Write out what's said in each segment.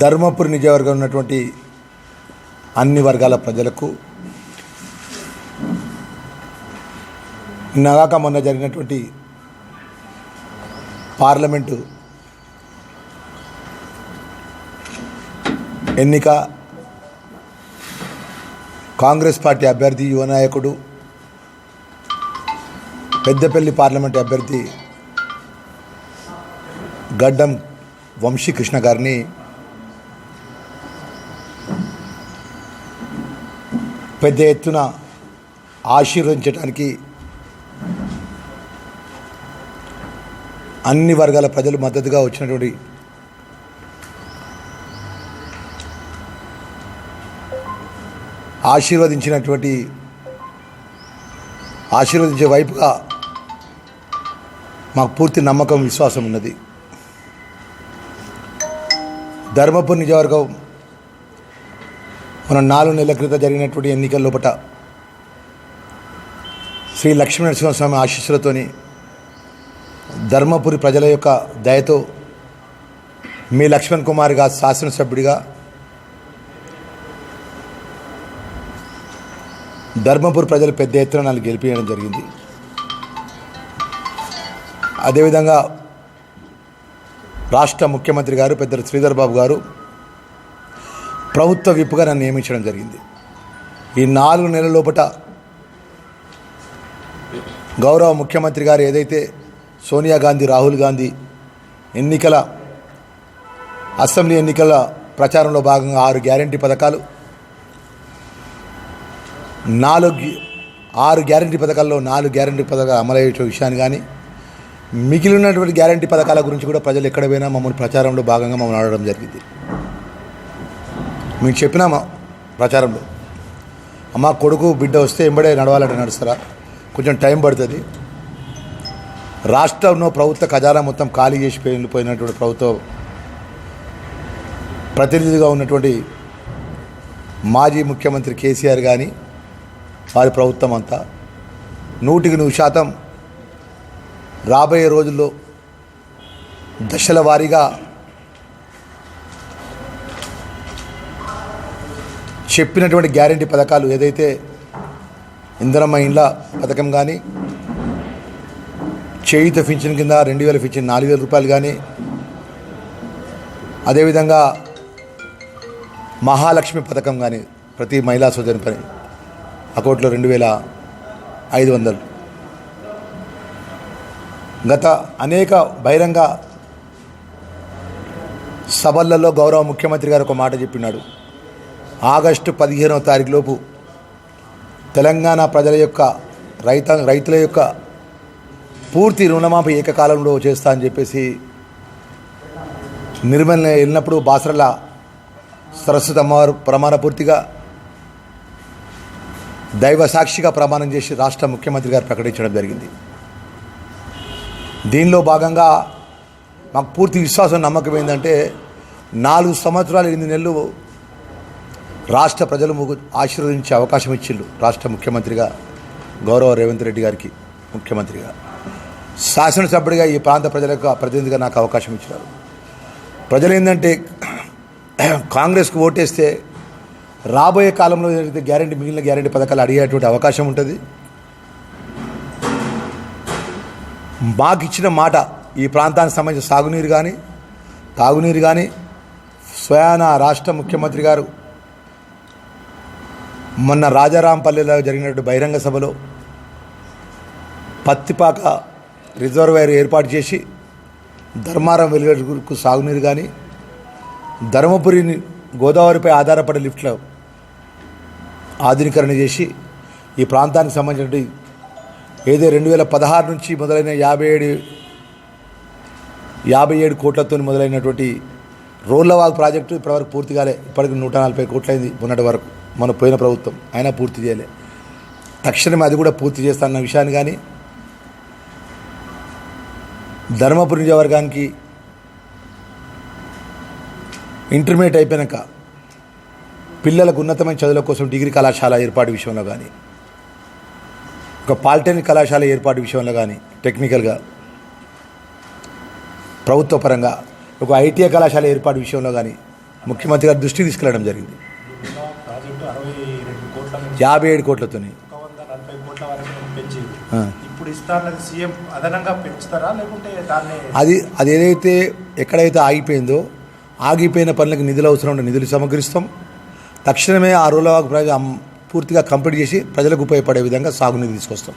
ధర్మపురి నిజవర్గం ఉన్నటువంటి అన్ని వర్గాల ప్రజలకు నగాక మొన్న జరిగినటువంటి పార్లమెంటు ఎన్నిక కాంగ్రెస్ పార్టీ అభ్యర్థి యువ నాయకుడు పెద్దపల్లి పార్లమెంట్ అభ్యర్థి గడ్డం వంశీకృష్ణ గారిని పెద్ద ఎత్తున ఆశీర్వదించడానికి అన్ని వర్గాల ప్రజలు మద్దతుగా వచ్చినటువంటి ఆశీర్వదించినటువంటి ఆశీర్వదించే వైపుగా మాకు పూర్తి నమ్మకం విశ్వాసం ఉన్నది. ధర్మపురి నిజవర్గం మన నాలుగు నెలల క్రితం జరిగినటువంటి ఎన్నికల లోపట శ్రీ లక్ష్మీ నరసింహస్వామి ఆశీస్సులతోని ధర్మపురి ప్రజల యొక్క దయతో మీ లక్ష్మణ్ కుమార్గా శాసనసభ్యుడిగా ధర్మపురి ప్రజలు పెద్ద ఎత్తున నన్ను గెలిపించడం జరిగింది. అదేవిధంగా రాష్ట్ర ముఖ్యమంత్రి గారు పెద్ద శ్రీధర్ బాబు గారు ప్రభుత్వ విప్పుగా నన్ను నియమించడం జరిగింది. ఈ నాలుగు నెలల లోపట గౌరవ ముఖ్యమంత్రి గారు ఏదైతే సోనియా గాంధీ రాహుల్ గాంధీ ఎన్నికల అసెంబ్లీ ఎన్నికల ప్రచారంలో భాగంగా ఆరు గ్యారంటీ పథకాలు నాలుగు ఆరు గ్యారంటీ పథకాల్లో నాలుగు గ్యారంటీ పథకాలు అమలయ్యే విషయాన్ని కానీ మిగిలినటువంటి గ్యారంటీ పథకాల గురించి కూడా ప్రజలు ఎక్కడ పోయినా మమ్మల్ని ప్రచారంలో భాగంగా మమ్మల్ని ఆడడం జరిగింది. మేము చెప్పినామా ప్రచారంలో. అమ్మ కొడుకు బిడ్డ వస్తే ఎంబడే నడవాలంటే నడుస్తారా? కొంచెం టైం పడుతుంది. రాష్ట్రంలో ప్రభుత్వ ఖజానా మొత్తం ఖాళీ చేసి వెళ్ళిపోయినటువంటి ప్రభుత్వ ప్రతినిధిగా ఉన్నటువంటి మాజీ ముఖ్యమంత్రి కేసీఆర్ కానీ వారి ప్రభుత్వం అంతా నూటికి నూరు శాతం రాబోయే రోజుల్లో దశల వారీగా చెప్పినటువంటి గ్యారంటీ పథకాలు ఏదైతే ఇంధనమ్మ ఇండ్ల పథకం కానీ చేయుత ఫించిన కింద రెండు వేల ఫించిన నాలుగు వేల రూపాయలు కానీ అదేవిధంగా మహాలక్ష్మి పథకం కానీ ప్రతి మహిళా సోదరి పని అకౌంట్లో రెండు వేల ఐదు వందలు. గత అనేక బహిరంగ సభలలో గౌరవ ముఖ్యమంత్రి గారు ఒక మాట చెప్పినాడు. ఆగస్టు పదిహేనవ తారీఖు లోపు తెలంగాణ ప్రజల యొక్క రైత రైతుల యొక్క పూర్తి రుణమాఫీ ఏకకాలంలో చేస్తా అని చెప్పేసి నిర్మల్ వెళ్ళినప్పుడు బాసరల సరస్వతి అమ్మవారు ప్రమాణ పూర్తిగా దైవ సాక్షిగా ప్రమాణం చేసి రాష్ట్ర ముఖ్యమంత్రి గారు ప్రకటించడం జరిగింది. దీనిలో భాగంగా మాకు పూర్తి విశ్వాసం నమ్మకం ఏంటంటే నాలుగు సంవత్సరాలు ఎనిమిది నెలలు రాష్ట్ర ప్రజలు ముగ్గు ఆశీర్వదించే అవకాశం ఇచ్చిండు రాష్ట్ర ముఖ్యమంత్రిగా గౌరవ రేవంత్ రెడ్డి గారికి ముఖ్యమంత్రిగా. శాసనసభ్యుడిగా ఈ ప్రాంత ప్రజలకు ప్రతినిధిగా నాకు అవకాశం ఇచ్చినారు. ప్రజలు ఏంటంటే కాంగ్రెస్కు ఓటేస్తే రాబోయే కాలంలో ఏదైతే గ్యారంటీ మిగిలిన గ్యారంటీ పథకాలు అడిగేటువంటి అవకాశం ఉంటుంది. మాకు ఇచ్చిన మాట ఈ ప్రాంతానికి సంబంధించిన సాగునీరు కానీ తాగునీరు కానీ స్వయాన రాష్ట్ర ముఖ్యమంత్రి గారు మొన్న రాజారాంపల్లిలో జరిగినటువంటి బహిరంగ సభలో పత్తిపాక రిజర్వాయర్ ఏర్పాటు చేసి ధర్మారం వెలుగడుకు సాగునీరు కానీ ధర్మపురిని గోదావరిపై ఆధారపడే లిఫ్ట్లో ఆధునీకరణ చేసి ఈ ప్రాంతానికి సంబంధించినటువంటి ఏదో రెండు వేల పదహారు నుంచి మొదలైన యాభై ఏడు యాభై ఏడు కోట్లతో మొదలైనటువంటి రోళ్ళవాగ్ ప్రాజెక్టు ఇప్పటివరకు పూర్తి కాలే. ఇప్పటికి నూట నలభై కోట్లైంది మొన్నటి వరకు. మన పోయిన ప్రభుత్వం. అయినా పూర్తి చేయలే. తక్షణమే అది కూడా పూర్తి చేస్తానన్న విషయాన్ని కానీ ధర్మపురి నియోజకవర్గానికి ఇంటర్మీడియట్ అయిపోయాక పిల్లలకు ఉన్నతమైన చదువుల కోసం డిగ్రీ కళాశాల ఏర్పాటు విషయంలో కానీ ఒక పాలిటెక్నిక్ కళాశాల ఏర్పాటు విషయంలో కానీ టెక్నికల్గా ప్రభుత్వ పరంగా ఒక ఐటీఐ కళాశాల ఏర్పాటు విషయంలో కానీ ముఖ్యమంత్రి గారి దృష్టికి తీసుకెళ్ళడం జరిగింది. పెంచుతారా? లేకుంటే దాన్ని అది అది ఏదైతే ఎక్కడైతే ఆగిపోయిందో ఆగిపోయిన పనులకు నిధులు అవసరం ఉంటే నిధులు సమకరిస్తాం తక్షణమే ఆ రోజుల ప్రాజెక్ట్ అమ్- పూర్తిగా కంప్లీట్ చేసి ప్రజలకు ఉపయోగపడే విధంగా సాగునీరు తీసుకొస్తాం.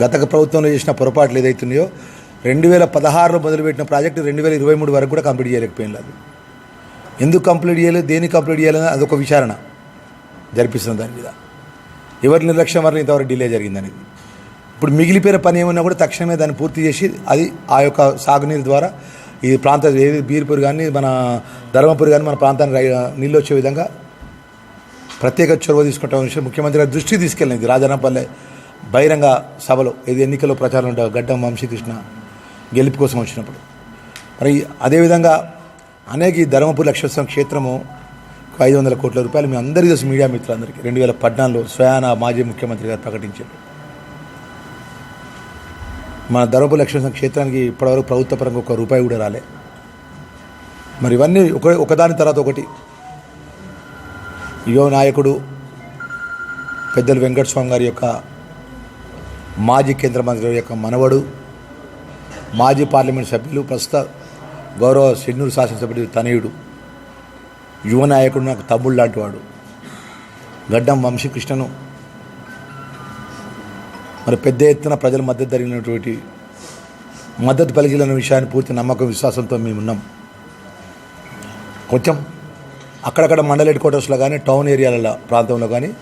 గత ప్రభుత్వంలో చేసిన పొరపాట్లు ఏదైతున్నాయో రెండు వేల పదహారులో మొదలుపెట్టిన ప్రాజెక్టు రెండు వేల ఇరవై మూడు వరకు కూడా కంప్లీట్ చేయలేకపోయింది అది ఎందుకు కంప్లీట్ చేయలేదు? దేనికి కంప్లీట్ చేయాలని అదొక విచారణ. జరిపిస్తుంది దాని మీద. ఎవరి నిర్లక్ష్యం వల్ల ఇంతవరకు డిలే జరిగిందనేది. ఇప్పుడు మిగిలిపోయిన పని ఏమన్నా కూడా తక్షణమే దాన్ని పూర్తి చేసి అది ఆ యొక్క సాగునీరు ద్వారా ఈ ప్రాంత ఏది బీర్పూర్ కానీ మన ధర్మపురి కానీ మన ప్రాంతానికి నీళ్ళు వచ్చే విధంగా ప్రత్యేక చొరవ తీసుకుంటాం విషయం ముఖ్యమంత్రి గారి దృష్టికి తీసుకెళ్ళింది. రాజన్నపల్లె బహిరంగ సభలో ఇది ఎన్నికల్లో ప్రచారం ఉంటావు గడ్డం వంశీకృష్ణ గెలుపు కోసం వచ్చినప్పుడు. మరి అదేవిధంగా అనేక ఈ ధర్మపురి లక్ష్మీస్వామి క్షేత్రము ఐదు వందల కోట్ల రూపాయలు మీ అందరికీ తెలుసు మీడియా మిత్రులందరికీ. రెండు వేల పద్నాలుగులో స్వయాన మాజీ ముఖ్యమంత్రి గారు ప్రకటించారు. మన ధర్మపురి లక్ష్మీ క్షేత్రానికి ఇప్పటివరకు ప్రభుత్వ పరంగా ఒక రూపాయి కూడా రాలే. మరి ఇవన్నీ ఒక ఒకదాని తర్వాత ఒకటి. యువ నాయకుడు పెద్దలు వెంకటస్వామి గారి యొక్క మాజీ కేంద్ర మంత్రి యొక్క మనవడు మాజీ పార్లమెంట్ సభ్యులు ప్రస్తుత గౌరవ షెడ్యూల్ శాసనసభ్యుడు తనయుడు. యువ నాయకుడు నాకు తమ్ముడు లాంటి వాడు. గడ్డం వంశీకృష్ణను. మరి పెద్ద ఎత్తున ప్రజల మద్దతు జరిగినటువంటి మద్దతు పలికిన విషయాన్ని పూర్తి నమ్మకం విశ్వాసంతో మేము ఉన్నాం. కొంచెం అక్కడక్కడ మండల క్వార్టర్స్లో కానీ టౌన్ ఏరియాల ప్రాంతంలో కానీ